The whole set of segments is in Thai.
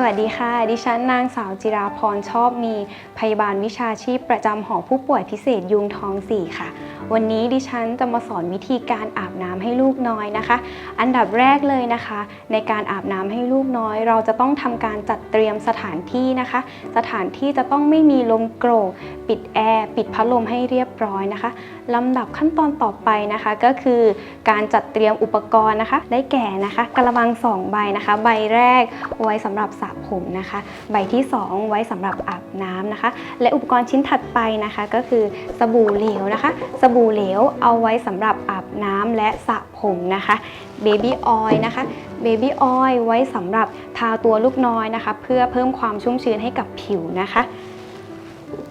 สวัสดีค่ะ ดิฉันนางสาวจิราพรชอบมี พยาบาลวิชาชีพประจำหอผู้ป่วยพิเศษยุงทองสี่ค่ะ วันนี้ดิฉันจะมาสอนวิธีการอาบน้ำให้ลูกน้อยนะคะ อันดับแรกเลยนะคะ ในการอาบน้ำให้ลูกน้อย เราจะต้องทำการจัดเตรียมสถานที่นะคะ สถานที่จะต้องไม่มีลมโกรก ปิดแอร์ปิดพัดลมให้เรียบร้อยนะคะลำดับขั้นตอนต่อไปนะคะก็คือการจัดเตรียมอุปกรณ์นะคะ ได้แก่นะคะกระมังสองใบนะคะ ใบแรกไว้สำหรับสระผมนะคะ ใบที่ 2 ไว้สำหรับอาบน้ำนะคะ และอุปกรณ์ชิ้นถัดไปนะคะ ก็คือสบู่เหลวนะคะ สบู่เหลวเอาไว้สำหรับอาบน้ำและสระผมนะคะเบบี้ออยล์นะคะเบบี้ออยล์ไว้สำหรับทาตัวลูกน้อยนะคะ เพื่อเพิ่มความชุ่มชื้นให้กับผิวนะคะ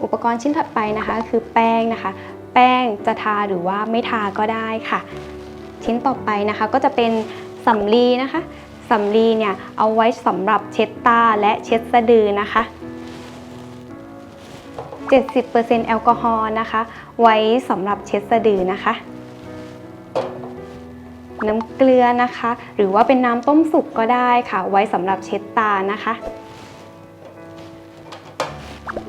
อุปกรณ์ชิ้นถัดไปนะคะคือแป้งนะคะ แป้งจะทาหรือว่าไม่ทาก็ได้ค่ะ ชิ้นต่อไปนะคะก็จะเป็นสำลีนะคะสำลีเนี่ยเอาไว้สำหรับเช็ดตาและเช็ดสะดือนะคะ 70%แอลกอฮอล์นะคะ ไว้สำหรับเช็ดสะดือนะคะ น้ำเกลือนะคะ หรือว่าเป็นน้ำต้มสุกก็ได้ค่ะ ไว้สำหรับเช็ดตานะคะ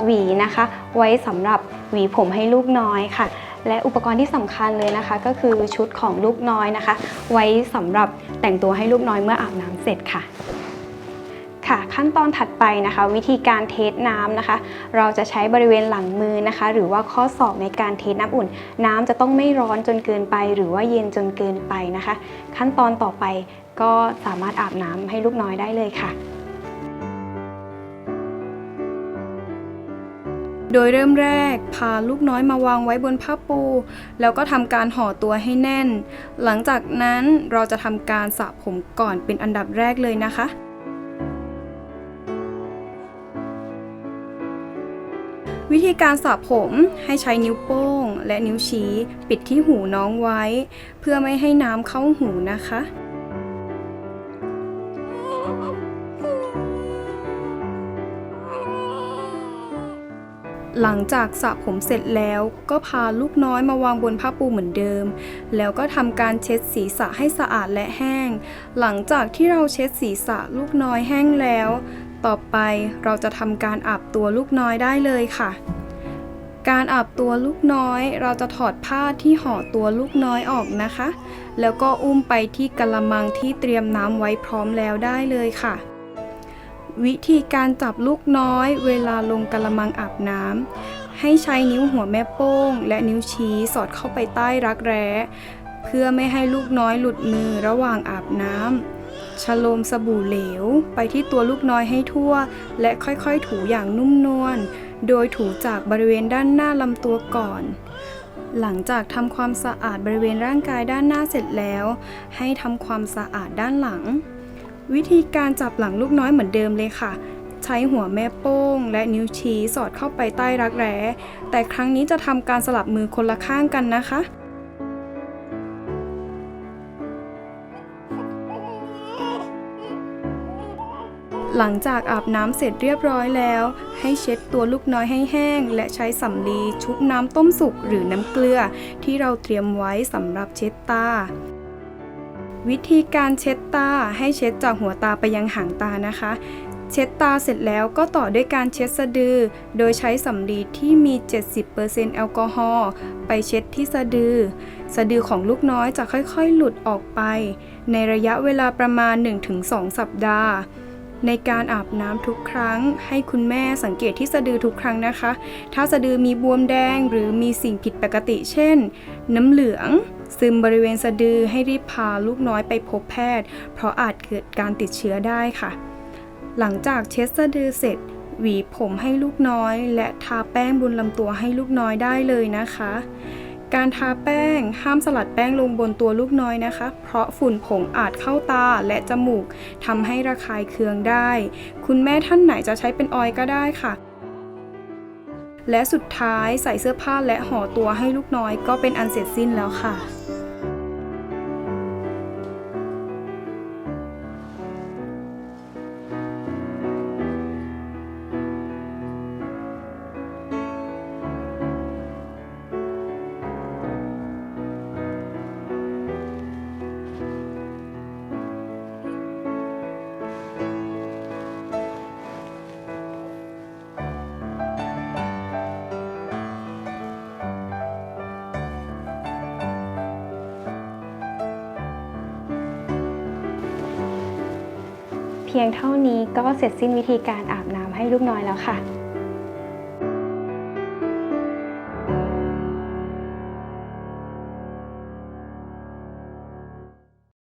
หวีนะคะ ไว้สำหรับหวีผมให้ลูกน้อยค่ะ และอุปกรณ์ที่สำคัญเลยนะคะ ก็คือชุดของลูกน้อยนะคะ ไว้สำหรับแต่งตัวให้ลูกน้อยเมื่ออาบน้ำเสร็จค่ะค่ะขั้นตอนถัดไปนะคะ วิธีการเทสน้ำนะคะ เราจะใช้บริเวณหลังมือนะคะ หรือว่าข้อศอกในการเทสน้ำอุ่น น้ำจะต้องไม่ร้อนจนเกินไป หรือว่าเย็นจนเกินไปนะคะ ขั้นตอนต่อไปก็สามารถอาบน้ำให้ลูกน้อยได้เลยค่ะ โดยเริ่มแรกพาลูกน้อยมาวางไว้บนผ้าปู แล้วก็ทำการห่อตัวให้แน่น หลังจากนั้นเราจะทำการสระผมก่อนเป็นอันดับแรกเลยนะคะวิธีการสระผมให้ใช้นิ้วโป้ง และนิ้วชี้ ปิดที่หูน้องไว้ เพื่อไม่ให้น้ำเข้าหูนะคะ หลังจากสระผมเสร็จแล้วก็พาลูกน้อยมาวางบนผ้าปูเหมือนเดิม แล้วก็ทำการเช็ดศีรษะให้สะอาดและแห้ง หลังจากที่เราเช็ดศีรษะลูกน้อยแห้งแล้ว ต่อไปเราจะทำการอาบตัวลูกน้อยได้เลยค่ะ การอาบตัวลูกน้อย เราจะถอดผ้าที่ห่อตัวลูกน้อยออกนะคะ แล้วก็อุ้มไปที่กระมังที่เตรียมน้ำไว้พร้อมแล้วได้เลยค่ะ วิธีการจับลูกน้อย เวลาลงกระมังอาบน้ำให้ใช้นิ้วหัวแม่โป้ง และนิ้วชี้สอดเข้าไปใต้รักแร้ เพื่อไม่ให้ลูกน้อยหลุดมือระหว่างอาบน้ำชโลมสบู่เหลว ไปที่ตัวลูกน้อยให้ทั่ว และค่อยๆ ถูอย่างนุ่มนวลโดยถูจากบริเวณด้านหน้าลำตัวก่อนหลังจากทำความสะอาดบริเวณร่างกายด้านหน้าเสร็จแล้ว ให้ทำความสะอาดด้านหลัง วิธีการจับหลังลูกน้อยเหมือนเดิมเลยค่ะ ใช้หัวแม่โป้ง และนิ้วชี้สอดเข้าไปใต้รักแร้ แต่ครั้งนี้จะทำการสลับมือคนละข้างกันนะคะหลังจากอาบน้ำเสร็จเรียบร้อยแล้ว ให้เช็ดตัวลูกน้อยให้แห้ง และใช้สำลีชุบน้ำต้มสุกหรือน้ำเกลือ ที่เราเตรียมไว้สำหรับเช็ดตา วิธีการเช็ดตาให้เช็ดจากหัวตาไปยังหางตานะคะ เช็ดตาเสร็จแล้วก็ต่อด้วยการเช็ดสะดือ โดยใช้สำลีที่มี 70%แอลกอฮอล์ไปเช็ดที่สะดือ สะดือของลูกน้อยจะค่อยๆ หลุดออกไป ในระยะเวลาประมาณ 1-2 สัปดาห์ ในการอาบน้ำทุกครั้ง ให้คุณแม่สังเกตที่สะดือทุกครั้งนะคะ ถ้าสะดือมีบวมแดงหรือมีสิ่งผิดปกติ เช่น น้ำเหลือง ซึมบริเวณสะดือให้รีบพาลูกน้อยไปพบแพทย์ เพราะอาจเกิดการติดเชื้อได้ค่ะ หลังจากเช็ดสะดือเสร็จ หวีผมให้ลูกน้อย และทาแป้งบนลำตัวให้ลูกน้อยได้เลยนะคะ การทาแป้งห้ามสลัดแป้งลงบนตัวลูกน้อยนะคะ เพราะฝุ่นผงอาจเข้าตาและจมูกทำให้ระคายเคืองได้ คุณแม่ท่านไหนจะใช้เป็นออยก็ได้ค่ะ และสุดท้ายใส่เสื้อผ้าและห่อตัวให้ลูกน้อยก็เป็นอันเสร็จสิ้นแล้วค่ะ พียงเท่านี้ก็เสร็จสิ้นวิธีการอาบน้ำให้ลูกน้อยแล้วค่ะ